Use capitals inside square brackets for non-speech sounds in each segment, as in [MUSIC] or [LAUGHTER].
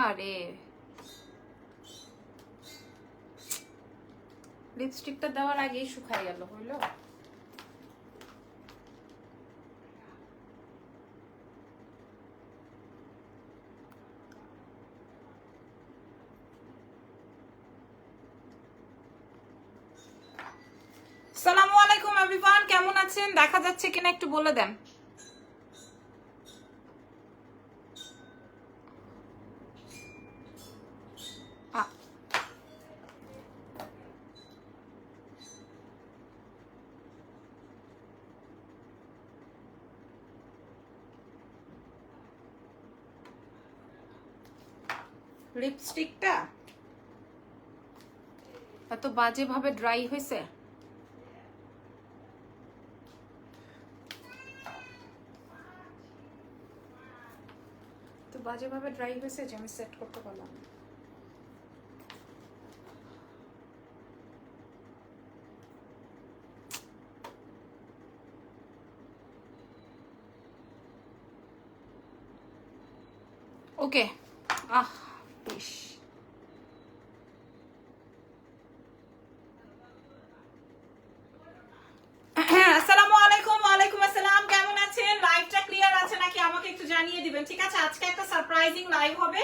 আরে লিপস্টিকটা দেওয়ার আগেই শুকাই গেল, হইল? সালামু আলাইকুম এভরিওয়ান কেমন আছেন? দেখা যাচ্ছে কিনা, একটু বলে দেন আ- লিপস্টিকটা বাজে ভাবে ড্রাই হয়েছে? তো বাজে ভাবে ড্রাই হয়েছে যে আমি সেট করতে পারলাম। ওকে আহ ইস আসসালামু আলাইকুম ওয়ালাইকুম আসসালাম কেমন আছেন লাইভটা ক্লিয়ার আছে নাকি আমাকে একটু জানিয়ে দিবেন ঠিক আছে আজকে একটা লাইভ হবে।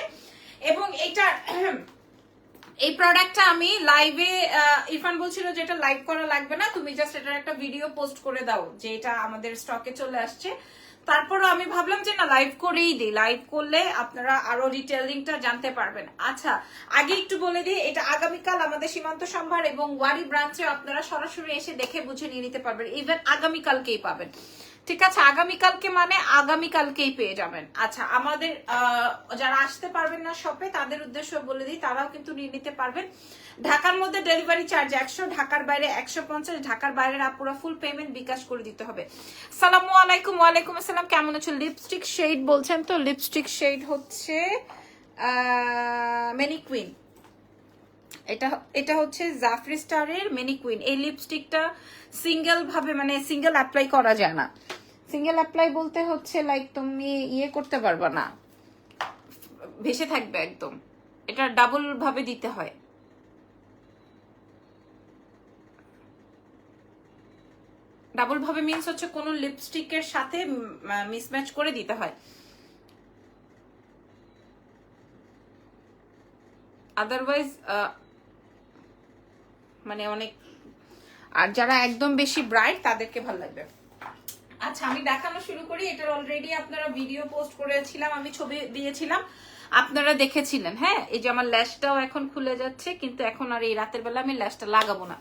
এবং এটা, এই প্রোডাক্টটা আমি লাইভে ইরফান বলছিল যে এটা লাইভ করা লাগবে না। তুমি জাস্ট এটার একটা ভিডিও পোস্ট করে দাও যে এটা আমাদের স্টকে চলে আসছে। তারপরও আমি ভাবলাম যে না লাইভ করেই দিই। লাইভ করলে আপনারা আরও ডিটেলিংটা জানতে পারবেন। আচ্ছা আগে একটু বলে দিই, এটা আগামীকাল আমাদের সীমান্ত সম্ভার এবং ওয়ারি ব্রাঞ্চে আপনারা সরাসরি এসে দেখে বুঝে নিয়ে নিতে পারবেন। ইভেন আগামীকালকেই পাবেন। ঠিক আছে, আগামীকালকে মানে আগামীকালকেই পেয়ে যাবেন। আচ্ছা আমাদের যারা আসতে পারবেন না শপে, তাদের উদ্দেশ্য বলে দিই, তারাও কিন্তু নিয়ে নিতে পারবেন। ঢাকার মধ্যে ডেলিভারি চার্জ একশো, ঢাকার বাইরে একশো পঞ্চাশ, ঢাকার বাইরের আপুরা ফুল পেমেন্ট বিকাশ করে দিতে হবে। সালাম আলাইকুম, ওয়ালাইকুম আসসালাম, কেমন আছো? লিপস্টিক শেড বলছেন তো? লিপস্টিক শেড হচ্ছে মেনি কুইন এটা এটা হচ্ছে জাফরি স্টারের মেনি কুইন এই লিপস্টিকটা সিঙ্গেল ভাবে মানে সিঙ্গেল অ্যাপ্লাই করা যায় না। সিঙ্গেল অ্যাপ্লাই বলতে হচ্ছে লাইক তুমি ইয়ে করতে পারবা না। ভেসে থাকবে একদম। এটা ডাবল ভাবে দিতে হয়। ডাবল ভাবে মিন্স হচ্ছে কোন লিপস্টিকের সাথে মিসম্যাচ করে দিতে হয়। আদারওয়াইজ মানে অনেক, আর যারা একদম বেশি ব্রাইট তাদেরকে ভালো লাগবে। আচ্ছা আমি দেখানো শুরু করি। এটার অলরেডি আপনারা ভিডিও পোস্ট করেছিলাম, আমি ছবি দিয়েছিলাম। আপনারা দেখেছিলেন হ্যাঁ? এই যে আমার ল্যাশটাও এখন খুলে যাচ্ছে, কিন্তু এখন আর এই রাতের বেলা আমি ল্যাশটা লাগাবো না।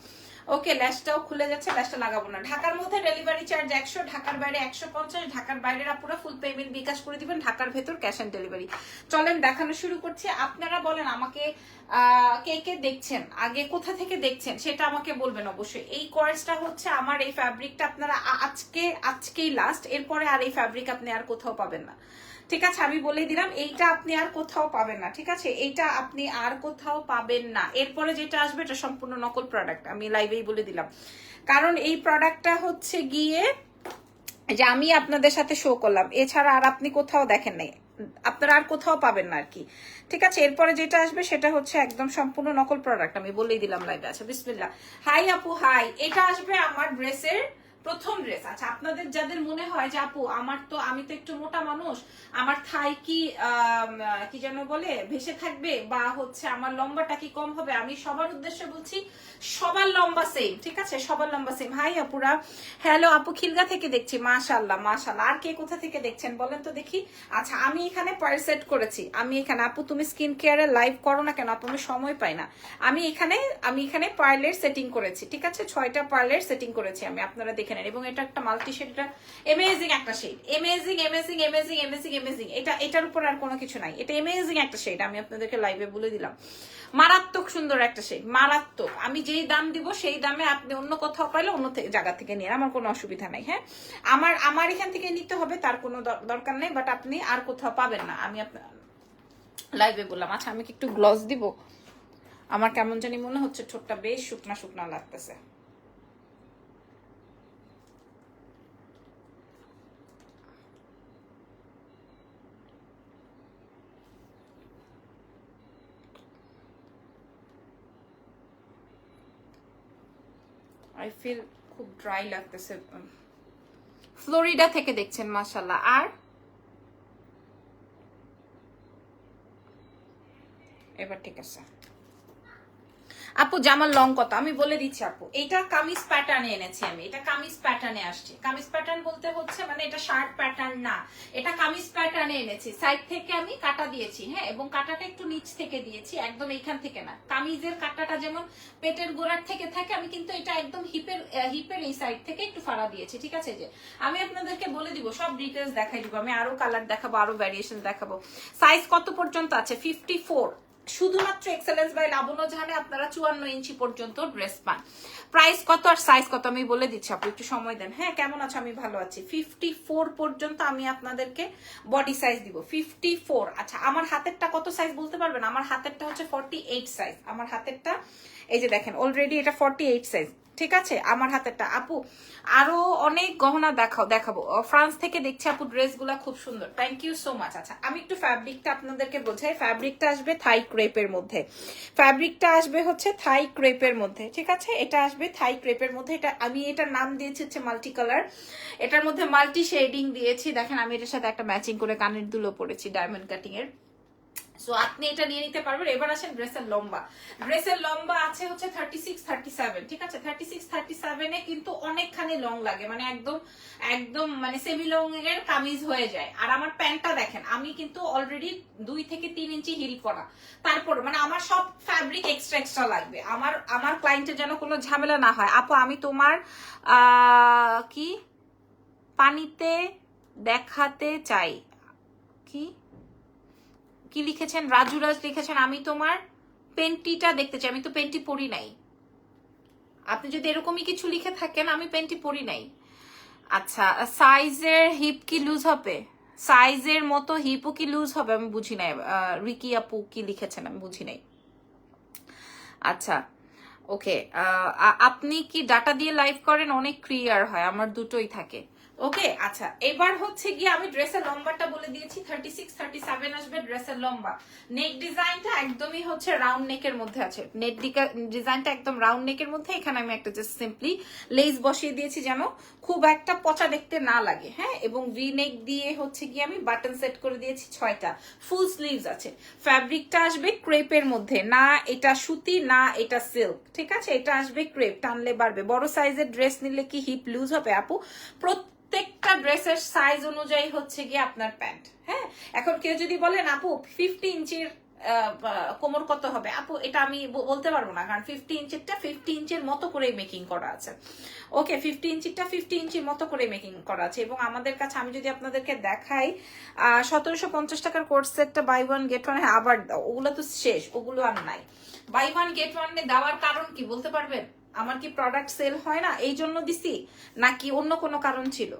ওকে ল্যাশটাও খুলে যাচ্ছে ল্যাশটা লাগাবো না। ঢাকার মধ্যে ডেলিভারি চার্জ একশো, ঢাকার বাইরে একশো পঞ্চাশ, ঢাকার বাইরের আপুরা ফুল পেমেন্ট বিকাশ করে দিবেন, ঢাকার ভেতর ক্যাশ অন ডেলিভারি চলেন, দেখানো শুরু করছি। আপনারা বলেন আমাকে কে কে দেখছেন? আগে কোথা থেকে দেখছেন? সেটা আমাকে বলবেন অবশ্যই। এই কোর্সটা হচ্ছে আমার, এই ফ্যাব্রিকটা আপনারা আজকে, আজকেই লাস্ট এরপরে আর এই ফ্যাব্রিক আপনি আর কোথাও পাবেন না। ঠিক আছে, আমি বলে দিলাম, এইটা আপনি আর কোথাও পাবেন না, ঠিক আছে? এইটা আপনি আর কোথাও পাবেন না। এরপরে যেটা আসবে, এটা সম্পূর্ণ নকল প্রোডাক্ট আমি লাইভেই বলে দিলাম। কারণ এই প্রোডাক্টটা হচ্ছে গিয়ে, যে আমি আপনাদের সাথে শো করলাম, এছাড়া আর আপনি কোথাও দেখেন নাই। আপনারা আর কোথাও পাবেন না আর কি। ঠিক আছে, এরপরে যেটা আসবে, সেটা হচ্ছে একদম সম্পূর্ণ নকল প্রোডাক্ট আমি বলেই দিলাম লাইভে আচ্ছা বিসমিল্লাহ। হাই আপু হাই এটা আসবে আমার ড্রেসের প্রথম ড্রেস আচ্ছা আপনাদের যাদের মনে হয় যে, আপু, আমার তো, আমি তো একটু মোটা মানুষ, আমার থাই কি কি যেন বলে, ভেসে থাকবে বা হচ্ছে আমার লম্বাটা কি কম হবে? আমি সবার উদ্দেশ্যে বলছি, সবার লম্বা সেম ঠিক আছে? সবার লম্বা সেম হাই, আপুরা। হ্যালো আপু, খিলগা থেকে দেখছি মাশাল্লাহ মাশাল্লাহ আর কে কোথা থেকে দেখছেন, বলেন তো দেখি। আচ্ছা আমি এখানে পার সেট করেছি। আমি এখানে, আপু, তুমি স্কিন কেয়ারে লাইভ করো না কেন? আপু, আমি সময় পাই না। আমি এখানে আমি এখানে পার্লের সেটিং করেছি, ঠিক আছে? ছয়টা পার্লের সেটিং করেছি আমি। আপনারা দেখে নেন এবং এটা একটা মাল্টি শেড এটা এমেজিং একটা shade amazing amazing amazing amazing amazing এটা, এটার উপর আর কোনো কিছু নাই। এটা এমেজিং একটা শেড আমি আপনাদেরকে লাইভে বলে দিলাম। মারাত্মক সুন্দর একটা শেড মারাত্মক। আমি যেই দাম দিব, সেই দামে আপনি অন্য কোথাও পাইলে অন্য জায়গা থেকে নিয়ে আমার কোনো অসুবিধা নাই হ্যাঁ? আমার আমার এখান থেকে নিতে হবে, তার কোনো দরকার নেই বাট আপনি আর কোথাও পাবেন না। আমি লাইভে বললাম আচ্ছা আমি কি একটু গ্লস দিব? আমার কেমন জানি মনে হচ্ছে ঠোঁটটা বেশ শুকনা শুকনা লাগতেছে। আই ফিল খুব ড্রাই লাগতেছে। ফ্লোরিডা থেকে দেখছেন মাশাল্লাহ আর? এবার ঠিক আছে। আপু জামার লং কত আমি বলে দিচ্ছি আপু, এটা কামিজ প্যাটার্নে এনেছি আমি, এটা কামিজ প্যাটার্নে আসছে। কামিজ প্যাটার্ন বলতে হচ্ছে মানে এটা শার্ট প্যাটার্ন না, এটা কামিজ প্যাটার্নে এনেছি। সাইড থেকে আমি কাটা দিয়েছি হ্যাঁ এবং কাটাটা একটু নিচ থেকে দিয়েছি, একদম এইখান থেকে না। কামিজের কাটাটা যেমন পেটের গোড়ার থেকে থাকে, আমি কিন্তু এটা একদম হিপের হিপের এই সাইড থেকে একটু ফাড়া দিয়েছি, ঠিক আছে? যে আমি আপনাদেরকে বলে দিব, সব ডিটেলস দেখাই দিব, আমি আরও কালার দেখাবো, আরও ভ্যারিয়েশন দেখাবো। সাইজ কত পর্যন্ত আছে? ফিফটি ফোর শুধুমাত্র এক্সেলেন্স বাই লাবণ্য জাহানে আপনারা চুয়ান্ন ইঞ্চি পর্যন্ত ড্রেস পান। প্রাইস কত আর সাইজ কত আমি বলে দিচ্ছি, আপনি একটু সময় দেন। হ্যাঁ কেমন আছো? আমি ভালো আছি। ফিফটি ফোর পর্যন্ত আমি আপনাদেরকে বডি সাইজ দিব। ফিফটি ফোর আচ্ছা আমার হাতেরটা কত সাইজ বলতে পারবেন? আমার হাতেরটা হচ্ছে ফর্টি এইট সাইজ আমার হাতেরটা, এই যে দেখেন অলরেডি এটা ফর্টি এইট সাইজ ঠিক আছে? আমার হাতেরটা। আপু, আরও অনেক গহনা দেখাও, দেখাবো। ফ্রান্স থেকে দেখছি আপু ড্রেসগুলো খুব সুন্দর। থ্যাংক ইউ সো মাচ আচ্ছা আমি একটু ফ্যাব্রিকটা আপনাদেরকে বোঝাই। ফ্যাব্রিকটা আসবে থাই ক্রেপের মধ্যে। ফ্যাব্রিকটা আসবে হচ্ছে থাই ক্রেপের মধ্যে, ঠিক আছে? এটা আসবে থাই ক্রেপের মধ্যে। এটা, আমি এটার নাম দিয়েছি হচ্ছে মাল্টি কালার এটার মধ্যে মাল্টি শেডিং দিয়েছি। দেখেন, আমি এটার সাথে একটা ম্যাচিং করে কানের দুলো পরেছি ডায়মন্ড কাটিং এর সো আপনি এটা নিয়ে নিতে পারবেন। এবার আসেন ড্রেসের লম্বা। ড্রেসের লম্বা আছে হচ্ছে থার্টি সিক্স থার্টি সেভেন ঠিক আছে? থার্টি সিক্স থার্টি সেভেনে কিন্তু অনেকখানি লং লাগে। মানে একদম একদম মানে সেমি লং এর কামিজ হয়ে যায়। আর আমার প্যান্টটা দেখেন, আমি কিন্তু অলরেডি দুই থেকে তিন ইঞ্চি হিল করা তারপর মানে আমার সব ফ্যাব্রিক এক্সট্রা এক্সট্রা লাগবে। আমার আমার ক্লায়েন্টের যেন কোনো ঝামেলা না হয়। আপু, আমি তোমার কি? পানিতে দেখাতে চাই। কি? কি লিখেছেন? রাজুরাজ লিখেছেন, আমি তোমার পেন্টিটা দেখতে চাই। আমি তো পেন্টি পড়ি নাই। আপনি যদি এরকমই কিছু লিখে থাকেন, আমি পেন্টি পড়ি নাই। আচ্ছা সাইজের হিপ কি লুজ হবে? সাইজের মতো হিপও কি লুজ হবে? আমি বুঝি নাই। রিকি আপু কি লিখেছেন, আমি বুঝি নাই। আচ্ছা ওকে আপনি কি ডাটা দিয়ে লাইভ করেন? অনেক ক্লিয়ার হয়, আমার দুটোই থাকে। ওকে আচ্ছা এবার হচ্ছে গিয়ে আমি ড্রেসের লম্বাটা বলে দিয়েছি থার্টি সিক্স থার্টি সেভেন আসবে ড্রেসের লম্বা। নেক ডিজাইনটা একদমই হচ্ছে রাউন্ড নেকের মধ্যে আছে। নেক ডিজাইনটা একদম রাউন্ড নেকের মধ্যে, এখানে আমি একটা জাস্ট সিম্পলি লেস বসিয়ে দিয়েছি যেন খুব একটা পচা দেখতে না লাগে হ্যাঁ? এবং ভি নেক দিয়ে হচ্ছে গিয়ে আমি বাটন সেট করে দিয়েছি ছয়টা। ফুল স্লিভস আছে। ফ্যাব্রিকটা আসবে ক্রেপের মধ্যে, না এটা সুতি, না এটা সিল্ক ঠিক আছে? এটা আসবে ক্রেপ টানলে বাড়বে। বড় সাইজের ড্রেস নিলে কি হিপ লুজ হবে, আপু? প্রত্যেকটা ড্রেসের সাইজ অনুযায়ী হচ্ছে গিয়ে আপনার প্যান্ট হ্যাঁ? এখন কেউ যদি বলেন, আপু ফিফটি ইঞ্চির কোমর কত হবে? আপু, এটা আমি বলতে পারব না, কারণ ফিফটি ইঞ্চিরটা ফিফটি ইঞ্চের মতো করে মেকিং করা আছে। ওকে ফিফটি ইঞ্চিরটা ফিফটি ইঞ্চির মতো করে মেকিং করা আছে। এবং আমাদের কাছে, আমি যদি আপনাদেরকে দেখাই সতেরোশো পঞ্চাশ টাকার কোর্স সেটটা বাই ওয়ান গেট ওয়ান আবার ওগুলো তো শেষ, ওগুলো আর নাই। বাই ওয়ান গেট ওয়ান দেওয়ার কারণ কি, বলতে পারবেন? আমার কি প্রোডাক্ট সেল হয় না? এই জন্য দিছি, নাকি অন্য কোনো কারণ ছিল?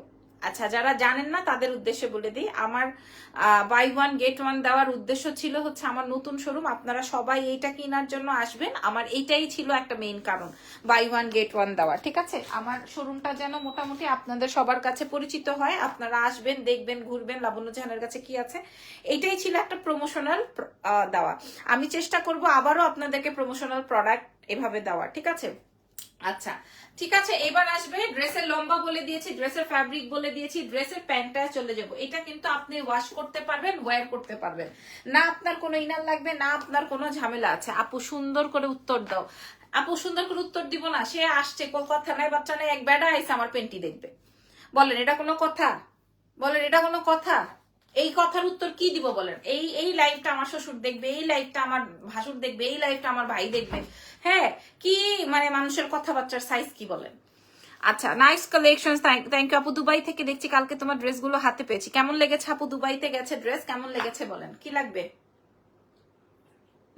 আচ্ছা যারা জানেন না, তাদের উদ্দেশ্যে বলে দিই। আমার বাই ওয়ান গেট ওয়ান দেওয়ার উদ্দেশ্য ছিল হচ্ছে আমার নতুন শোরুম আপনারা সবাই এইটা কেনার জন্য আসবেন। আমার এইটাই ছিল একটা মেইন কারণ বাই ওয়ান গেট ওয়ান দেওয়ার ঠিক আছে? আমার শোরুমটা যেন মোটামুটি আপনাদের সবার কাছে পরিচিত হয়। আপনারা আসবেন, দেখবেন, ঘুরবেন, লাবণ্য জাহানের কাছে কি আছে। এইটাই ছিল একটা প্রমোশনাল দেওয়া। আমি চেষ্টা করব আবারও আপনাদেরকে প্রমোশনাল প্রোডাক্ট এভাবে দেওয়ার ঠিক আছে? আচ্ছা ঠিক আছে, এবার আসবে ড্রেসের লম্বা বলে দিয়েছি, ড্রেসের ফ্যাব্রিক বলে দিয়েছি, ড্রেসের প্যান্টটা চলে যাব। এটা কিন্তু আপনি ওয়াশ করতে পারবেন ওয়্যার করতে পারবেন। না আপনার কোনো ইনার লাগবে, না আপনার কোনো ঝামেলা আছে। আপু, সুন্দর করে উত্তর দাও। আপু, সুন্দর করে উত্তর দিব না, সে আসছে কলকাতা নাই বাচ্চা নাই, এক বেড়া আইসে আমার পেন্টি দেখবে। বলেন, এটা কোনো কথা? বলেন, এটা কোনো কথা? এই কথার উত্তর কি দিব বলেন? এই এই লাইফটা আমার শ্বশুর দেখবে, এই লাইফটা আমার ভাসুর দেখবে, এই লাইফটা আমার ভাই দেখবে। হ্যাঁ কি মানে মানুষের কথাবার্তার সাইজ কি বলেন? আচ্ছা নাইস কালেকশন থ্যাংক ইউ আপু। দুবাই থেকে দেখছি কালকে তোমার ড্রেসগুলো হাতে পেয়েছি। কেমন লেগেছে আপু? দুবাইতে গেছে ড্রেস কেমন লেগেছে বলেন? কি লাগবে?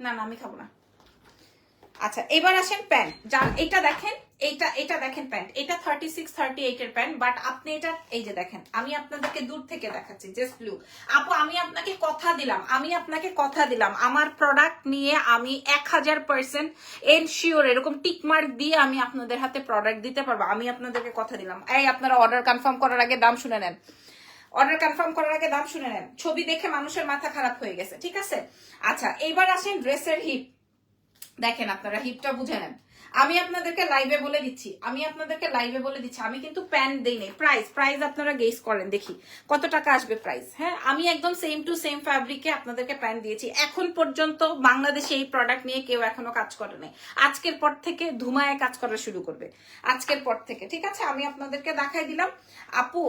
না না, আমি খাব না। আচ্ছা এবার আসেন প্যান্ট। যান এটা দেখেন এইটা এটা দেখেন প্যান্ট। এটা থার্টি সিক্স থার্টি এইট এর প্যান্ট, বাট আপনি এটা, এই যে দেখেন, আমি আপনাদেরকে দূর থেকে দেখাচ্ছি জাস্ট ব্লু আপু, আমি আপনাকে কথা দিলাম, আমি আপনাকে কথা দিলাম, আমার প্রোডাক্ট নিয়ে আমি এক হাজার পার্সেন্ট এনশিওর এরকম টিকমার্ক দিয়ে আমি আপনাদের হাতে প্রোডাক্ট দিতে পারব। আমি আপনাদেরকে কথা দিলাম। এই, আপনারা অর্ডার কনফার্ম করার আগে দাম শুনে নেন। অর্ডার কনফার্ম করার আগে দাম শুনে নেন। ছবি দেখে মানুষের মাথা খারাপ হয়ে গেছে, ঠিক আছে? আচ্ছা এবার আসেন ড্রেসের হিপ দেখেন আপনারা হিপটা বুঝে নেন। আমি আপনাদেরকে লাইভে বলে দিচ্ছি, আমি আপনাদেরকে লাইভে বলে দিচ্ছি, আমি কিন্তু প্যান্ট দেই নাই। প্রাইস প্রাইস আপনারা গেস করেন, দেখি কত টাকা আসবে প্রাইস হ্যাঁ আমি একদম সেম টু সেম ফ্যাব্রিকে আপনাদেরকে প্যান্ট দিয়েছি। এখন পর্যন্ত বাংলাদেশে এই প্রোডাক্ট নিয়ে কেউ এখনও কাজ করে নাই। আজকের পর থেকে ধুমায় কাজ করা শুরু করবে। আজকের পর থেকে, ঠিক আছে? আমি আপনাদেরকে দেখাই দিলাম। আপু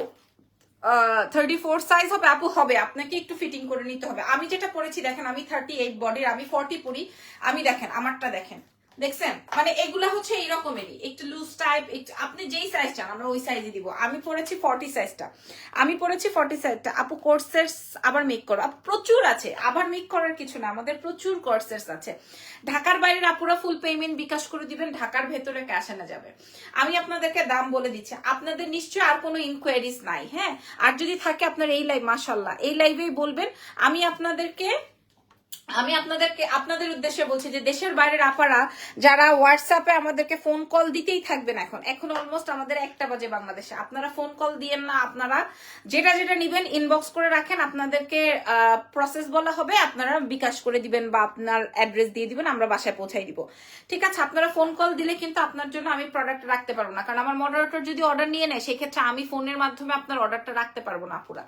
থার্টি ফোর সাইজ হবে আপু হবে। আপনাকে একটু ফিটিং করে নিতে হবে। আমি যেটা পরেছি দেখেন, আমি থার্টি এইট বডির আমি ফর্টি পরি। আমি দেখেন, আমারটা দেখেন। দেখছেন? মানে এগুলা হচ্ছে এইরকমেরই। একটু লুজ টাইপ একটু আপনি যেই সাইজ চান, আমরা ওই সাইজে দিব। আমি পরেছি ফর্টি সাইজটা আমি পরেছি ফর্টি সাইজটা আপু কোর্সেস আবার মেক করো। প্রচুর আছে। আবার মেক করার কিছু না। আমাদের প্রচুর কোর্সেস আছে। ঢাকার বাইরের আপুরা ফুল পেমেন্ট বিকাশ করে দিবেন, ঢাকার ভেতরে ক্যাশ আনা যাবে। আমি আপনাদেরকে দাম বলে দিচ্ছি। আপনাদের নিশ্চয়ই আর কোনো ইনকোয়ারিজ নাই হ্যাঁ? আর যদি থাকে আপনার এই লাইভ মাসাল্লাহ এই লাইভেই বলবেন, আমি আপনাদেরকে আমি আপনাদেরকে, আপনাদের উদ্দেশ্যে বলছি যে দেশের বাইরের আপারা যারা হোয়াটসঅ্যাপে আমাদেরকে ফোন কল দিতেই থাকবেন এখন এখন অলমোস্ট আমাদের একটা বাজে বাংলাদেশে। আপনারা ফোন কল দিয়েন না, আপনারা যেটা যেটা নিবেন ইনবক্স করে রাখেন, আপনাদেরকে প্রসেস বলা হবে, আপনারা বিকাশ করে দিবেন বা আপনার অ্যাড্রেস দিয়ে দিবেন, আমরা বাসায় পৌঁছাই দিব। ঠিক আছে, আপনারা ফোন কল দিলে কিন্তু আপনার জন্য আমি প্রোডাক্ট রাখতে পারব না, কারণ আমার মডারেটর যদি অর্ডার নিয়ে নেয়, সেক্ষেত্রে আমি ফোনের মাধ্যমে আপনার অর্ডারটা রাখতে পারব না পুরা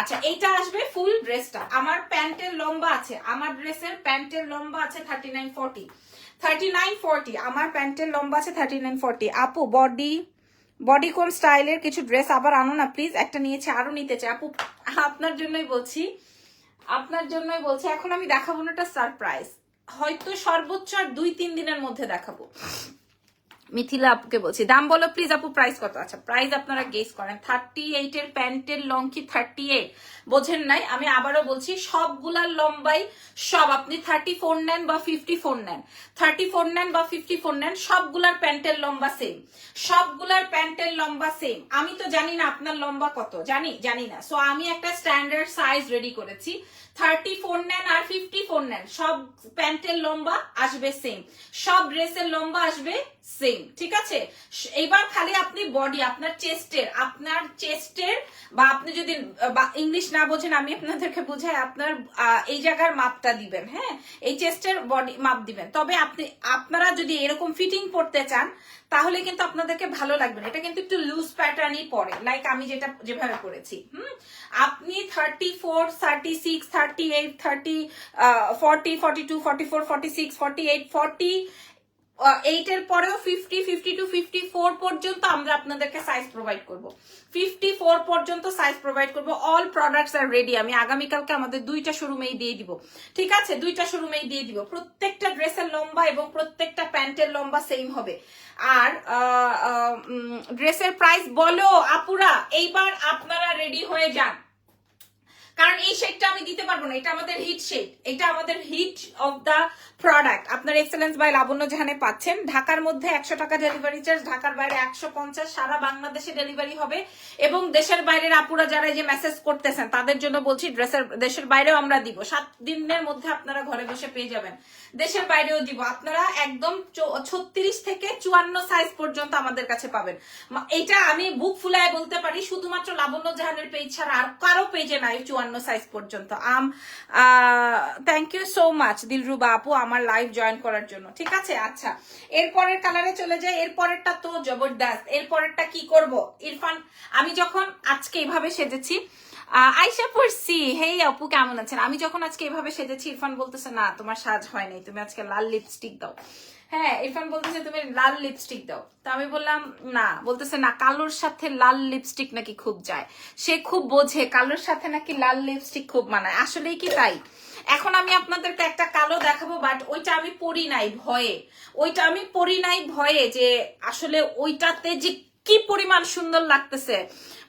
আচ্ছা এইটা আসবে ফুল ড্রেসটা আমার প্যান্টের লম্বা আছে, আমার ড্রেসের প্যান্টের লম্বা আছে thirty nine forty thirty nine forty আমার প্যান্টের লম্বা আছে থার্টি নাইন ফর্টি আপু বডি বডি কোন স্টাইলের? কিছু ড্রেস আবার আনো না প্লিজ একটা নিয়েছে, আরও নিতে চাই। আপু, আপনার জন্যই বলছি, আপনার জন্যই বলছি, এখন আমি দেখাবো না একটা সারপ্রাইজ হয়তো সর্বোচ্চ আর দুই, তিন দিনের মধ্যে দেখাবো। মিথিলা আপুকে বলছি। দাম বলো প্লিজ আপু প্রাইস কত? আচ্ছা প্রাইস আপনারা গেস করেন। থার্টি এইট এর প্যান্টের লং কি থার্টি এইট বোঝেন নাই? আমি আবারও বলছি, সবগুলার লম্বাই সব আপনি থার্টি ফোর নেন বা ফিফটি ফোর নেন। থার্টি ফোর নেন বা ফিফটি ফোর নেন, সবগুলার প্যান্টের লম্বা সেম সবগুলার প্যান্টের লম্বা সেম আমি তো জানি না আপনার লম্বা কত। জানি জানি না। সো আমি একটা স্ট্যান্ডার্ড সাইজ রেডি করেছি। থার্টি ফোর নেন আর ফিফটি ফোর নেন। সব প্যান্টের লম্বা আসবে সেম সব ড্রেসের লম্বা আসবে সেম ঠিক আছে? এবার খালি আপনি বডি আপনার চেস্টের আপনার চেস্টের বা আপনি যদি ইংলিশ না বোঝেন, আমি আপনাদেরকে বুঝাই, আপনার এই জায়গার মাপটা দিবেন হ্যাঁ? এই চেস্টের বডি মাপ দিবেন। তবে আপনি, আপনারা যদি এরকম ফিটিং করতে চান তাহলে কিন্তু আপনাদেরকে ভালো লাগবে না। এটা কিন্তু একটু লুজ প্যাটার্নই পরে লাইক আমি যেটা, যেভাবে করেছি হুম আপনি thirty four thirty six thirty eight thirty forty forty two forty four forty six forty eight forty এইটের পরেও fifty fifty two fifty four পর্যন্ত আমরা আপনাদেরকে সাইজ প্রোভাইড করব। ফিফটি ফোর পর্যন্ত সাইজ প্রোভাইড করব। অল প্রোডাক্টস আর রেডি আমি আগামীকালকে আমাদের দুইটা শোরুমেই দিয়ে দিব। ঠিক আছে? দুইটা শোরুমেই দিয়ে দিব। প্রত্যেকটা ড্রেসের লম্বা এবং প্রত্যেকটা প্যান্টের লম্বা সেম হবে। আর ড্রেসের প্রাইস বলো আপুরা, এইবার আপনারা রেডি হয়ে যান। কারণ এই শেডটা আমি দিতে পারব না, এটা আমাদের হিট শেড এটা আমাদের হিট অফ দা প্রোডাক্ট আপনার এক্সেলেন্স বাই লাবণ্য জাহানে পাচ্ছেন। ঢাকার মধ্যে একশো টাকা ডেলিভারি চার্জ ঢাকার বাইরে একশো পঞ্চাশ, সারা বাংলাদেশে ডেলিভারি হবে। এবং দেশের বাইরের আপুরা যারা যে মেসেজ করতেছেন, তাদের জন্য বলছি ড্রেসের দেশের বাইরেও আমরা দিব। সাত দিনের মধ্যে আপনারা ঘরে বসে পেয়ে যাবেন। দেশের বাইরেও দিব। আপনারা একদম ছত্রিশ থেকে চুয়ান্ন সাইজ পর্যন্ত আমাদের কাছে পাবেন। এটা আমি বুক ফুলায় বলতে পারি, শুধুমাত্র লাবণ্য জাহানের পেজ ছাড়া আর কারও পেজে নাই, চুয়ান্ন সাইজ পর্যন্ত। আম thank you so much Dilruba আপু, আমার লাইভ জয়েন করার জন্য। ঠিক আছে? আচ্ছা। এরপরের কালারে চলে যাই। এরপরেরটা তো জবরদস্ত। এরপরেরটা কি করব? ইরফান, আমি যখন আজকে এইভাবে সেজেছি আয়শা পড়ছি। হেই আপু, কেমন আছেন? আমি যখন আজকে এভাবে সেজেছি, ইরফান বলতেছে, না, তোমার সাজ হয় নাই। তুমি আজকে লাল লিপস্টিক দাও। হ্যাঁ ইরফান বলতেছে তুমি লাল লিপস্টিক দাও। তো আমি বললাম, না, বলতেছে না, কালোর সাথে লাল লিপস্টিক নাকি খুব যায়। সে খুব বোঝে, কালোর সাথে নাকি লাল লিপস্টিক খুব মানায়। আসলেই কি তাই? এখন আমি আপনাদেরকে একটা কালো দেখাবো বাট ওইটা আমি পরি নাই ভয়ে। ওইটা আমি পরি নাই ভয়ে যে আসলে ওইটাতে যে কি পরিমাণ সুন্দর লাগতেছে।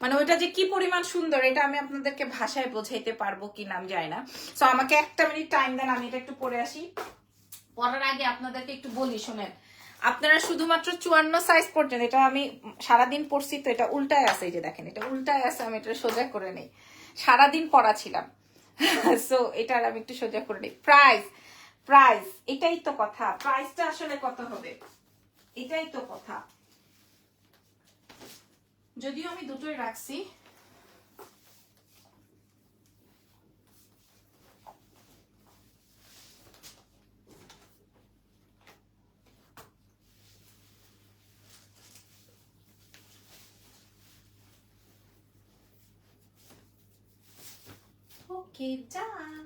মানে ওইটা যে কি পরিমাণ সুন্দর, এটা আমি আপনাদেরকে ভাষায় বোঝাইতে পারব কি নাম যায় না। সো আমাকে একটা মিনিট টাইম দেন, আমি এটা একটু পরে আসি। পরার আগে আপনাদেরকে একটু বলি, শোনেন। আপনারা শুধুমাত্র চুয়ান্ন সাইজ পড়ছেন, এটা আমি সারাদিন পড়ছি তো, এটা উল্টায় আছে, এই যে দেখেন, এটা উল্টায় আছে, আমি এটা সোজা করে নেই। সারাদিন পড়া ছিলাম সো [LAUGHS] এটা আর আমি একটু সোজা করে নিই। প্রাইস প্রাইস এটাই তো কথা। প্রাইসটা আসলে কত হবে? এটাই তো কথা। যদিও আমি দুটোই রাখছি ওকে ডান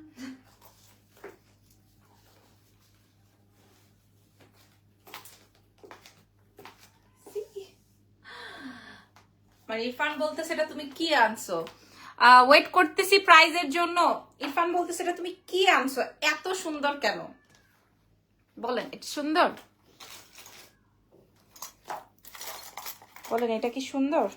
মানে ইরফান বলতে সেটা তুমি কি আনছো? ওয়েট করতেছি প্রাইজের জন্য। ইরফান বলতে সেটা তুমি কি আনছো? এত সুন্দর কেন? বলেন এটা সুন্দর? বলেন এটা কি সুন্দর?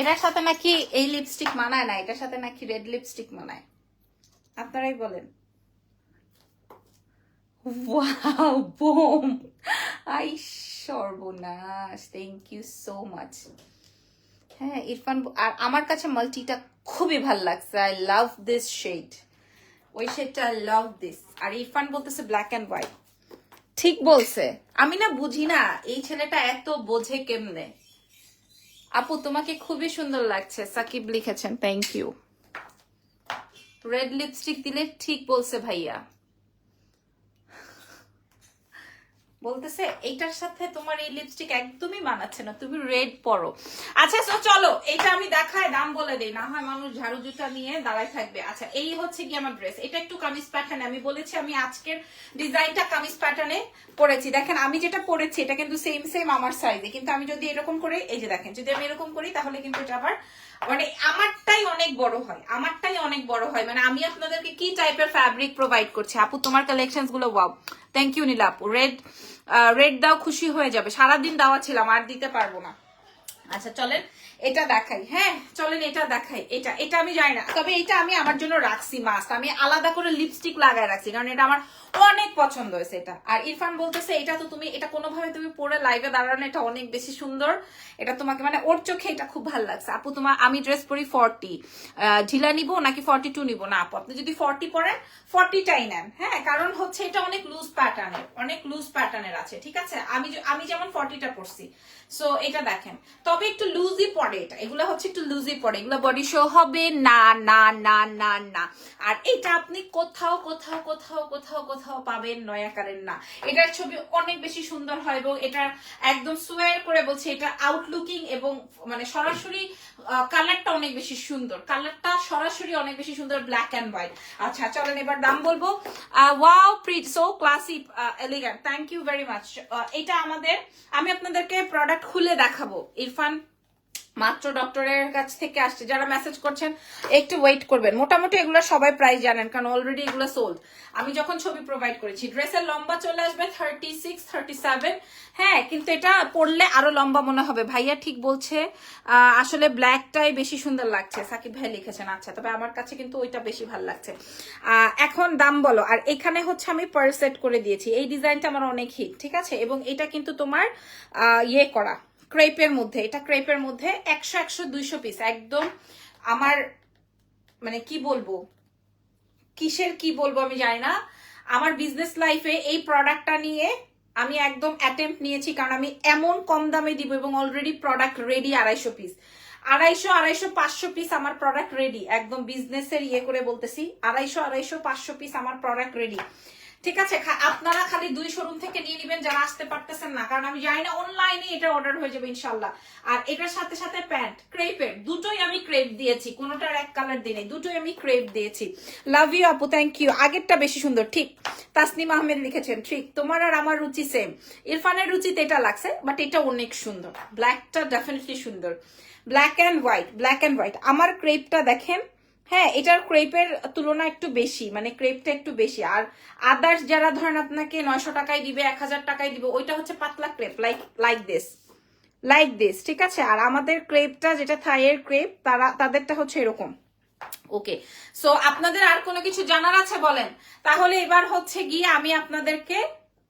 এটার সাথে নাকি এই লিপস্টিক মানায় না, এটার সাথে নাকি রেড লিপস্টিক মানায়। আপনারাই বলেন। Wow boom. আই, সর্বনাশ। থ্যাংক ইউ সো মাচ হ্যাঁ ইরফান আর আমার কাছে মাল্টিটা খুবই ভালো লাগছে। আই লাভ দিস শেড ওই শেডটা আই লাভ দিস আর ইরফান বলতেছে ব্ল্যাক অ্যান্ড হোয়াইট ঠিক বলছে। আমি না বুঝি না, এই ছেলেটা এত বোঝে কেমনে? আপু, তোমাকে খুবই সুন্দর লাগছে। সাকিব লিখেছেন থ্যাংক ইউ রেড লিপস্টিক দিলে ঠিক বলছে ভাইয়া। বলতেছে, এইটার সাথে তোমার এই লিপস্টিক একদমই মানাচ্ছে না, তুমি রেড পরো। আচ্ছা so চলো, এটা আমি দেখায় দাম বলে দেই, না হয় মানুষ ঝাড়ু জুতা নিয়ে দাঁড়ায় থাকবে। আচ্ছা এই হচ্ছে কি আমার ড্রেস এটা একটু কামিজ প্যাটার্ন আমি বলেছি, আমি আজকের ডিজাইনটা কামিজ প্যাটার্নে পরেছি। দেখেন, আমি যেটা পরেছি, এটা কিন্তু সেম সেম আমার সাইজে কিন্তু আমি যদি এরকম করে, এই যে দেখেন, যদি আমি এরকম করি, তাহলে কিন্তু এটা আবার মানে আমারটাই অনেক বড় হয়, আমারটাই অনেক বড় হয়। মানে আমি আপনাদেরকে কি টাইপের ফ্যাব্রিক প্রোভাইড করছি? আপু, তোমার কালেকশনসগুলো ওয়াও থ্যাংক ইউ নীলা আপু। রেড রেড দাও, খুশি হয়ে যাবে। সারাদিন দেওয়া ছিলাম, আর দিতে পারব না। আচ্ছা চলেন, এটা দেখাই। হ্যাঁ চলেন, এটা দেখাই। এটা এটা আমি জানি না। তবে এটা আমি আমার জন্য রাখছি মাস্ট আমি আলাদা করে লিপস্টিক লাগায় রাখছি, কারণ এটা আমার অনেক পছন্দ হয়েছে এটা। আর ইরফান বলতেছে, এটা তো তুমি, এটা কোনোভাবে তুমি পরে লাইভে দাঁড়ানো, এটা অনেক বেশি সুন্দর। এটা তোমাকে মানে ওর চোখে এটা খুব ভালো লাগছে। আপু, তোমার, আমি ড্রেস পরি ফর্টি ঢিলা নিবো নাকি ফর্টি টু নিবো? না, আপু, আপনি যদি ফর্টি পরেন ফর্টিটাই নেন হ্যাঁ? কারণ হচ্ছে এটা অনেক লুজ প্যাটার্নের অনেক লুজ প্যাটার্নের আছে, ঠিক আছে? আমি আমি যেমন ফর্টিটা পরছি। সো এটা দেখেন। তবে একটু লুজই পড়ে এটা। এগুলো হচ্ছে একটু লুজই পড়ে এগুলো বডি শো হবে, না না না না না। আর এটা আপনি কোথাও কোথাও কোথাও কোথাও কোথাও পাবেন নয়াকারের না। এটার ছবি অনেক বেশি সুন্দর হয় এবং এটা একদম সোয়ার করে বলছে, এটা আউটলুকিং এবং মানে সরাসরি কালারটা অনেক বেশি সুন্দর। কালারটা সরাসরি অনেক বেশি সুন্দর ব্ল্যাক অ্যান্ড হোয়াইট আচ্ছা চলেন এবার দাম বলব। Wow pretty so classy elegant thank you very much এটা আমাদের, আমি আপনাদেরকে প্রোডাক্ট খুলে দেখাবো। ইরফান? মাত্র ডক্টরের কাছ থেকে আসছে। যারা মেসেজ করছেন, একটু ওয়েট করবেন। মোটামুটি এগুলো সবাই প্রাইস জানেন, কারণ অলরেডি এগুলো সোল্ড আমি যখন ছবি প্রোভাইড করেছি ড্রেসের লম্বা চলে আসবে থার্টি সিক্স থার্টি সেভেন হ্যাঁ কিন্তু এটা পরলে আরও লম্বা মনে হবে। ভাইয়া ঠিক বলছে আসলে ব্ল্যাকটাই বেশি সুন্দর লাগছে। সাকিব ভাই লিখেছেন আচ্ছা তবে আমার কাছে কিন্তু ওইটা বেশি ভালো লাগছে। এখন দাম বলো। আর এখানে হচ্ছে আমি পার সেট করে দিয়েছি। এই ডিজাইনটা আমার অনেক হিট ঠিক আছে? এবং এটা কিন্তু তোমার ইয়ে করা। ক্রেপের মধ্যে, এটা ক্রেপের মধ্যে একশো একশো দুইশো পিস একদম আমার মানে কি বলব, কিসের কি বলব আমি জানি না। আমার বিজনেস লাইফে এই প্রোডাক্টটা নিয়ে আমি একদম অ্যাটেম্প নিয়েছি, কারণ আমি এমন কম দামে দিব এবং অলরেডি প্রোডাক্ট রেডি আড়াইশো পিস আড়াইশো আড়াইশো, পাঁচশো পিস আমার প্রোডাক্ট রেডি একদম বিজনেসের ইয়ে করে বলতেছি, আড়াইশো আড়াইশো, পাঁচশো পিস আমার প্রোডাক্ট রেডি ঠিক আছে আপনারা খালি দুই শোরুম থেকে নিয়ে নেবেন যারা আসতে পারতেছেন না, কারণ আমি জানি না অনলাইনে এটা অর্ডার হয়ে যাবে ইনশাল্লাহ আর এটার সাথে সাথে প্যান্ট ক্রেপের দুটোই আমি ক্রেপ দিয়েছি, কোনোটার এক কালার দিনে দুটোই আমি ক্রেপ দিয়েছি। লাভ ইউ আপু থ্যাংক ইউ আগেরটা বেশি সুন্দর, ঠিক। তাসনিম আহমেদ লিখেছেন, ঠিক। তোমার আর আমার রুচি সেম ইরফানের রুচিতে এটা লাগছে বাট এটা অনেক সুন্দর। ব্ল্যাকটা ডেফিনেটলি সুন্দর। Black and white black and white আমার ক্রেপটা দেখেন হ্যাঁ এটার ক্রেপের তুলনা একটু বেশি মানে ক্রেপটা একটু বেশি। আর আদার্স যারা ধরেন আপনাকে নয়শো টাকায় দিবে, এক হাজার টাকায় দিবে, ওইটা হচ্ছে পাতলা crepe like like this like this ঠিক আছে? আর আমাদের ক্রেপটা যেটা থাইয়ের ক্রেপ, তারা, তাদেরটা হচ্ছে এরকম। ওকে সো আপনাদের আর কোনো কিছু জানার আছে বলেন? তাহলে এবার হচ্ছে গিয়ে আমি আপনাদেরকে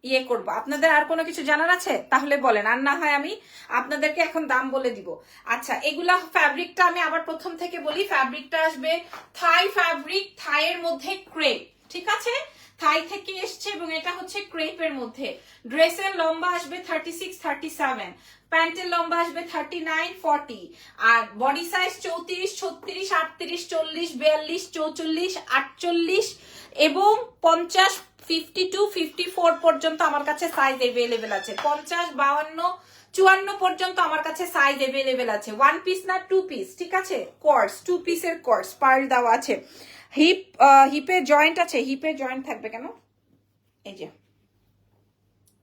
ইয়ে করব। আপনাদের আর কোনো কিছু জানার আছে? তাহলে বলেন। আর না হয় আমি আপনাদেরকে এখন দাম বলে দিব। আচ্ছা এগুলা ফ্যাব্রিকটা আমি আবার প্রথম থেকে বলি। ফ্যাব্রিকটা আসবে থাই ফ্যাব্রিক থাইয়ের মধ্যে ক্রেপ ঠিক আছে? থাই থেকে এসছে এবং এটা হচ্ছে ক্রেপের মধ্যে। ড্রেসের লম্বা আসবে থার্টি সিক্স থার্টি সেভেন প্যান্টের লম্বা আসবে থার্টি নাইন ফর্টি আর বডি সাইজ চৌত্রিশ, ছত্রিশ, আটত্রিশ, চল্লিশ, বিয়াল্লিশ, চৌচল্লিশ, আটচল্লিশ এবং পঞ্চাশ ফিফটি টু ফিফটি ফোর পর্যন্ত আমার কাছে সাইজ এভেলেবেল আছে। পঞ্চাশ বাউান্ন চুয়ান্ন পর্যন্ত আমার কাছে সাইজ এভেলেবেল আছে। ওয়ান পিস না টু পিস ঠিক আছে? কোর্স টু পিসের কোর্স পার্ল দেওয়া আছে। হিপ হিপে জয়েন্ট আছে। হিপে জয়েন্ট থাকবে কেন? এই যে।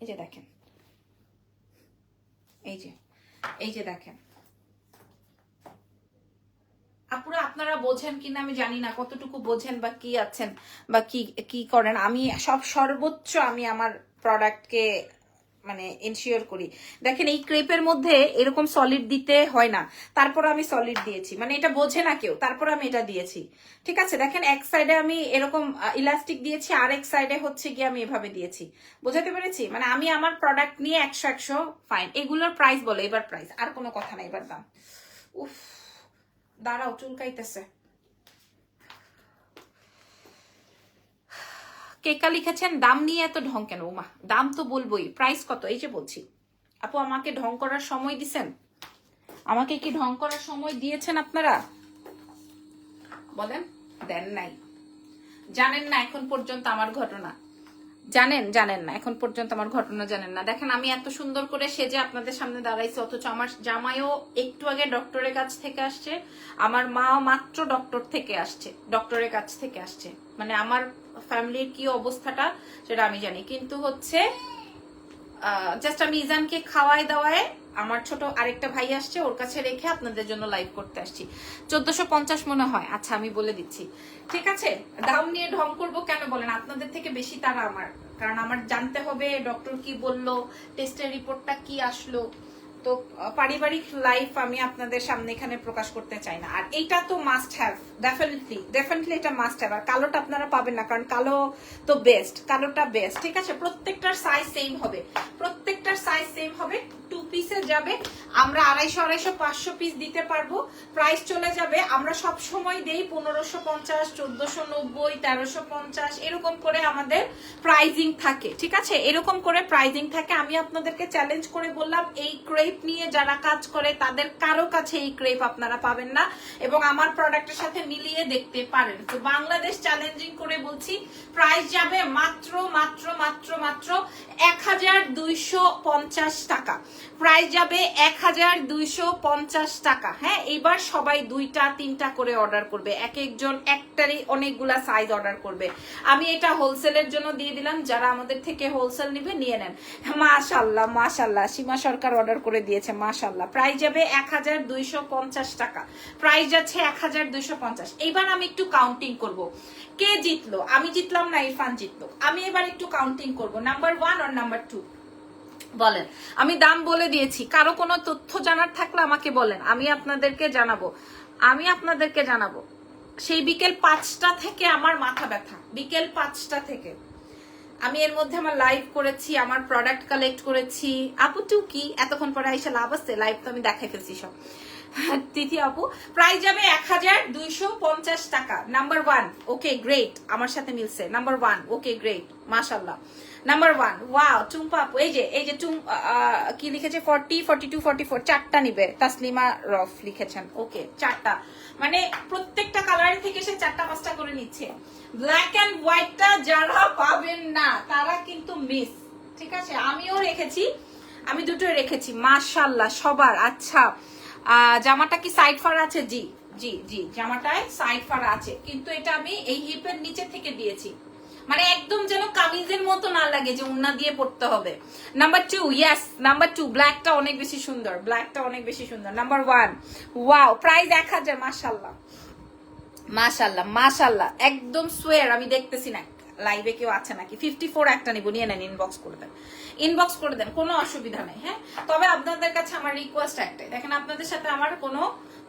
এই যে দেখেন। এই যে। এই যে দেখেন। আপুরা আপনারা বোঝেন কিনা আমি জানি না, কতটুকু বোঝেন বা কি আছেন বা কি কি করেন, আমি সব সর্বোচ্চ আমি আমার প্রোডাক্টকে মানে এনশিওর করি। দেখেন, এই ক্রেপের মধ্যে এরকম সলিড দিতে হয় না, তারপর আমি সলিড দিয়েছি মানে এটা বোঝে না কেউ, তারপর আমি এটা দিয়েছি, ঠিক আছে? দেখেন, এক সাইডে আমি এরকম ইলাস্টিক দিয়েছি আর এক সাইডে হচ্ছে গিয়ে আমি এভাবে দিয়েছি, বোঝাতে পেরেছি? মানে আমি আমার প্রোডাক্ট নিয়ে একশো একশো ফাইন এগুলোর প্রাইস বলো, এবার প্রাইস আর কোনো কথা নাই এবার দাম। উফ। দাঁড়াও, চুলকাইতেছে। কেকা লিখেছেন, দাম নিয়ে এত ঢং কেন, উমা? দাম তো বলবোই। প্রাইস কত? এই যে বলছি। আপু, আমাকে ঢং করার সময় দিছেন? আমাকে কি ঢং করার সময় দিয়েছেন আপনারা? বলেন, দেন নাই। জানেন না, এখন পর্যন্ত আমার ঘটনা। জানেন জানেন না। এখন পর্যন্ত আমার ঘটনা জানেন না। দেখেন, আমি এত সুন্দর করে সেজে আপনাদের সামনে দাঁড়াইছি, অথচ আমার জামাইও একটু আগে ডক্টরের কাছ থেকে আসছে, আমার মা মাত্র ডক্টর থেকে আসছে, ডক্টরের কাছ থেকে আসছে। মানে আমার ফ্যামিলির কি অবস্থাটা, সেটা আমি জানি। কিন্তু হচ্ছে জাস্ট আমি ইজানকে খাওয়াই দাওয়ায় আমার ছোট আরেকটা ভাই আসছে, ওর কাছে রেখে আপনাদের জন্য লাইভ করতে আসছি। চোদ্দশো পঞ্চাশ মনে হয়। আচ্ছা আমি বলে দিচ্ছি। ঠিক আছে? দাম নিয়ে ঢং করব কেন বলেন? আপনাদের থেকে বেশি তারা আমার। কারণ আমার জানতে হবে ডক্টর কি বলল টেস্টের রিপোর্টটা কি আসলো। তো পারিবারিক লাইফ আমি আপনাদের সামনে এখানে প্রকাশ করতে চাই না। আর এইটা তো মাস্ট হ্যাভ ডেফিনেটলি ডেফিনেটলি এটা মাস্ট হ্যাভ আর কালোটা আপনারা পাবেন না, কারণ কালো তো বেস্ট কালোটা বেস্ট ঠিক আছে? প্রত্যেকটার সাইজ সেম হবে। প্রত্যেকটার সাইজ সেম হবে টু পিসে যাবে। আমরা আড়াইশো আড়াইশো, পাঁচশো পিস দিতে পারব। প্রাইস চলে যাবে, আমরা সব সময় দেই পনেরোশো পঞ্চাশ, চোদ্দশো নব্বই, তেরোশো পঞ্চাশ, এরকম করে আমাদের প্রাইজিং থাকে, ঠিক আছে? এরকম করে প্রাইজিং থাকে। আমি আপনাদেরকে চ্যালেঞ্জ করে বললাম, এই ক্রেপ নিয়ে যারা কাজ করে, তাদের কারও কাছে এই ক্রেপ আপনারা পাবেন না এবং আমার প্রোডাক্টের সাথে মিলিয়ে দেখতে পারেন। তো বাংলাদেশ চ্যালেঞ্জিং করে বলছি প্রাইস যাবে মাত্র মাত্র মাত্র মাত্র এক হাজার দুইশো পঞ্চাশ টাকা। প্রাইস যাবে এক হাজার দুইশো পঞ্চাশ টাকা। হ্যাঁ এবার সবাই দুইটা, তিনটা করে অর্ডার করবে। এক একজন, একটারই অনেকগুলা সাইজ অর্ডার করবে। আমি এটা হোলসেলের জন্য দিয়ে দিলাম, যারা আমাদের থেকে হোলসেল নিবে, নিয়ে নেন। মাশাল্লাহ মাশাল্লাহ সীমা সরকার অর্ডার করে দিয়েছে মাশাল্লাহ প্রাইস যাবে এক হাজার দুইশো পঞ্চাশ টাকা। প্রাইস যাচ্ছে এক হাজার দুইশো পঞ্চাশ। এইবার আমি একটু কাউন্টিং করব। কে জিতলো? আমি জিতলাম না, ইরফান জিতলো। আমি এবার একটু কাউন্টিং করব। নাম্বার ওয়ান আর নাম্বার টু বলেন। আমি দাম বলে দিয়েছি। কারও কোনো তথ্য জানার থাকলে আমাকে বলেন। আমি আপনাদেরকে জানাব। আমি আপনাদেরকে জানাব। সেই বিকেল পাঁচটা থেকে আমার মাথা ব্যথা। বিকেল পাঁচটা থেকে। আমি এর মধ্যে আমার লাইভ করেছি, আমার প্রোডাক্ট কালেক্ট করেছি। আপু টু কি? এতক্ষণ পরে আইসা লাভ আসছে লাইভ তো আমি দেখাই ফেলছি সব। তিথি আপু প্রাইস যাবে এক হাজার দুইশো পঞ্চাশ টাকা। নাম্বার ওয়ান ওকে গ্রেট আমার সাথে মিলছে। নাম্বার ওয়ান ওকে গ্রেট মাশাল্লাহ নাম্বার ওয়ান ওয়াও টুম্পা আপু এই যে এই যে টুম কি লিখেছে? Forty forty two forty four চারটা নিবে। তাসলিমা রফ লিখেছেন। ওকে চারটা। মানে প্রত্যেকটা কালারের থেকে সে চারটা, পাঁচটা করে নিচ্ছে। ব্ল্যাক অ্যান্ড হোয়াইটটা যারা পাবেন না, তারা কিন্তু মিস ঠিক আছে? আমিও রেখেছি। আমি দুটোই রেখেছি। মাশাল্লাহ সবার। আচ্ছা জামাটা কি সাইড ফার আছে? জি জি জি, জামাটায় সাইড ফার আছে। কিন্তু এটা আমি এই হিপের নিচে থেকে দিয়েছি। মানে একদম যেন কামিজের মতো না লাগে যে উন্না দিয়ে পড়তে হবে। Number two yes number two ব্ল্যাকটা অনেক বেশি সুন্দর ব্ল্যাকটা অনেক বেশি সুন্দর। নাম্বার ওয়ান ওয়াও প্রাইস এক হাজার মাসাল্লাহ মাশাল্লাহ মাশাল্লাহ একদম সোয়ার আমি দেখতেছি না লাইভে কেউ আছে নাকি? ফিফটি ফোর একটা নিব, নিয়ে নেন ইনবক্স করে দেন। ইনবক্স করে দেন, কোনো অসুবিধা নেই হ্যাঁ? তবে আপনাদের কাছে আমার রিকোয়েস্ট একটাই, দেখেন আপনাদের সাথে আমার কোনো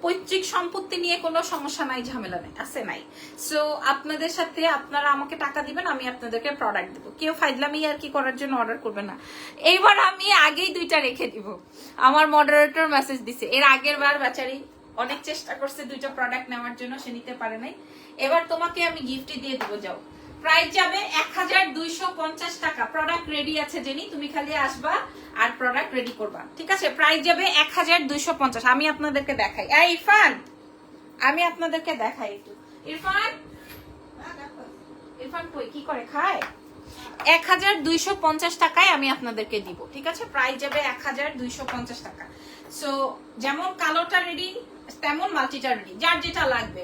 পৈতৃক সম্পত্তি নিয়ে কোনো সমস্যা নাই, ঝামেলা নেই, আছে নাই। সো আপনাদের সাথে আপনারা আমাকে টাকা দিবেন, আমি আপনাদেরকে প্রোডাক্ট দেবো। কেউ ফাইজলামি আর কি করার জন্য অর্ডার করবে না। এইবার আমি আগেই দুইটা রেখে দিব। আমার মডারেটর মেসেজ দিছে, এর আগের বার বেচারি অনেক চেষ্টা করছে দুইটা প্রোডাক্ট নেওয়ার জন্য, সে নিতে পারে নাই। এবার তোমাকে আমি গিফটই দিয়ে দেবো, যাও। প্রাইস যাবে এক হাজার দুইশো পঞ্চাশ টাকা। প্রোডাক্ট রেডি আছে জেনি, তুমি খালি আসবা আর প্রোডাক্ট রেডি করবা। ঠিক আছে? প্রাইস যাবে এক হাজার দুইশো পঞ্চাশ। আমি আপনাদেরকে দেখাই। এই, ইরফান! আমি আপনাদেরকে দেখাই একটু। ইরফান! ইরফান কই? কি করে? খায়? এক হাজার দুইশো পঞ্চাশ টাকায় আমি আপনাদেরকে দিব। ঠিক আছে? প্রাইস যাবে এক হাজার দুইশো পঞ্চাশ টাকা। সো যেমন কালোটা রেডি তেমন মাল্টিটা রেডি যার যেটা লাগবে।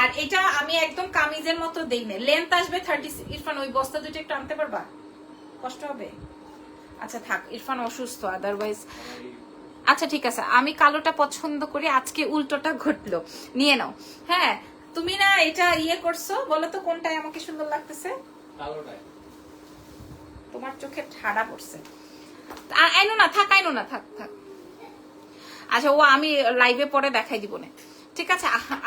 আর এটা আমি একদম কামিজের মতো দেই না লেন্থ আসবে থার্টি ইরফান ওই বস্তা দুটো একটু আনতে পারবা? কষ্ট হবে? আচ্ছা থাক ইরফান অসুস্থ আদারওয়াইজ আচ্ছা ঠিক আছে। আমি কালোটা পছন্দ করি আজকে উল্টোটা ঘটলো। নিয়ে নাও। হ্যাঁ তুমি না এটা ইয়ে করছ বলো তো কোনটায় আমাকে সুন্দর লাগতেছে? তোমার চোখে ঠাড়া পড়ছে। আইনো না থাক আইনো না থাক থাক। আচ্ছা ও আমি লাইভে পরে দেখাই দিব না ঠিক আছে?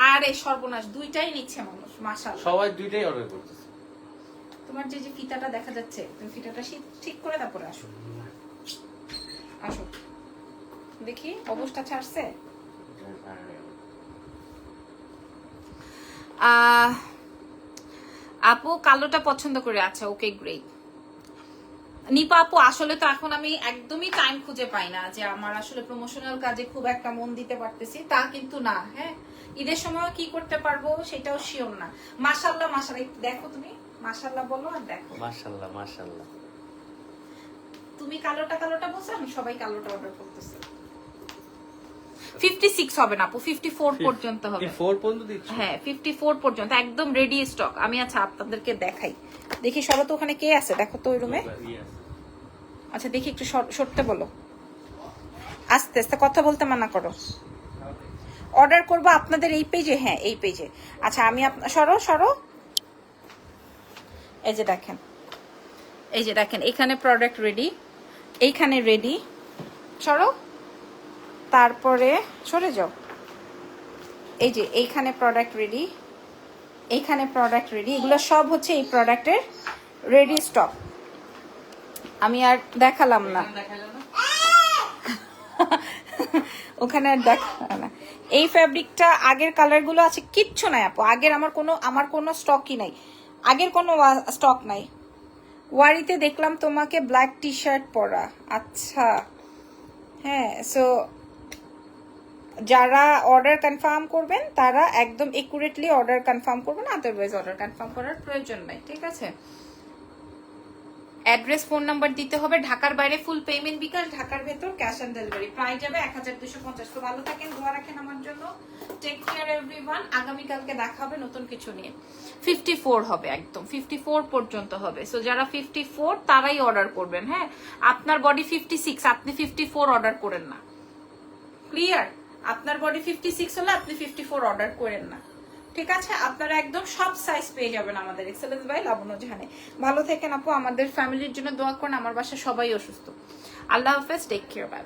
আর এই সর্বনাশ দুইটাই নিচ্ছে মানুষ মাসাল সবাই দুইটাই অর্ডার করতেছে। তোমার যে যে ফিতাটা দেখা যাচ্ছে তুমি ফিতাটা ঠিক করে তারপরে আসো। আসো। দেখি অবস্থা ছাড়ছে? আপু কালোটা পছন্দ করে আচ্ছা ওকে গ্রেট নিপা আপু আসলে তো এখন আমি একদমই টাইম খুঁজে পাই না যে আমার আসলে প্রমোশনাল কাজে খুব একটা মন দিতে পারতেছি। তা কিন্তু না হ্যাঁ? ঈদের সময় কি করতে পারব সেটাও শিওর না। মাশাল্লাহ মাশাল্লাহ একটু দেখো তুমি। মাশাল্লাহ বলো আর দেখো। মাশাআল্লাহ মাশাআল্লাহ। তুমি কালোটা কালোটা বলছো আমি সবাই কালোটা অর্ডার করতেছি। ফিফটি সিক্স হবে না আপু ফিফটি ফোর পর্যন্ত হবে। ফোর পর্যন্ত দিচ্ছ? হ্যাঁ ফিফটি ফোর পর্যন্ত একদম রেডি স্টক আমি আচ্ছা আপনাদেরকে দেখাই। দেখি সবাই তো ওখানে কে আছে? দেখো তো ওই রুমে. আচ্ছা দেখি একটু সর- সরতে বলো। আস্তে আস্তে কথা বলতে মানা করো। অর্ডার করব আপনাদের এই পেজে হ্যাঁ এই পেজে আচ্ছা আমি সরো সরো। এই যে দেখেন। এই যে দেখেন, এখানে প্রোডাক্ট রেডি এইখানে রেডি সরো। তারপরে সরে যাও। এই যে, এইখানে প্রোডাক্ট রেডি এইখানে প্রোডাক্ট রেডি এগুলো সব হচ্ছে এই প্রোডাক্টের রেডি স্টক আমি আর দেখালাম না। [LAUGHS] ওখানে আর দেখা না। এই ফ্যাব্রিকটা আগের কালারগুলো আছে কিচ্ছু নাই আপু। আগের আমার কোনো আমার কোনো স্টকই নাই। আগের কোনো স্টক নাই। ওয়ারিতে দেখলাম তোমাকে ব্ল্যাক টি শার্ট পরা। আচ্ছা। হ্যাঁ সো যারা অর্ডার কনফার্ম করবেন তারা একদম একুরেটলি অর্ডার কনফার্ম করবেন আদারওয়াইজ অর্ডার কনফার্ম করার প্রয়োজন নাই ঠিক আছে? অ্যাড্রেস ফোন নাম্বার দিতে হবে। ঢাকার বাইরে ফুল পেমেন্ট বিকাশ, ঢাকার ভেতর ক্যাশ অন ডেলিভারি প্রাইস যাবে এক হাজার দুশো পঞ্চাশ। তো ভালো থাকেন, দোয়া রাখেন আমার জন্য। টেক কেয়ার এভরিওয়ান আগামীকালকে দেখা হবে নতুন কিছু নিয়ে। ফিফটি ফোর হবে একদম। ফিফটি ফোর পর্যন্ত হবে। সো যারা ফিফটি ফোর তারাই অর্ডার করবেন হ্যাঁ? আপনার বডি ফিফটি সিক্স আপনি ফিফটি ফোর অর্ডার করেন না। ক্লিয়ার আপনার বডি ফিফটি সিক্স হলে আপনি ফিফটি ফোর অর্ডার করেন না। ঠিক আছে? আপনারা একদম সব সাইজ পেয়ে যাবেন আমাদের এক্সেলেন্স ভাই, লাবণ্য জাহানে। ভালো থেকেন আপু, আমাদের ফ্যামিলির জন্য দোয়া করেন, আমার বাসায় সবাই অসুস্থ। আল্লাহ হাফেজ টেক কেয়ার বাই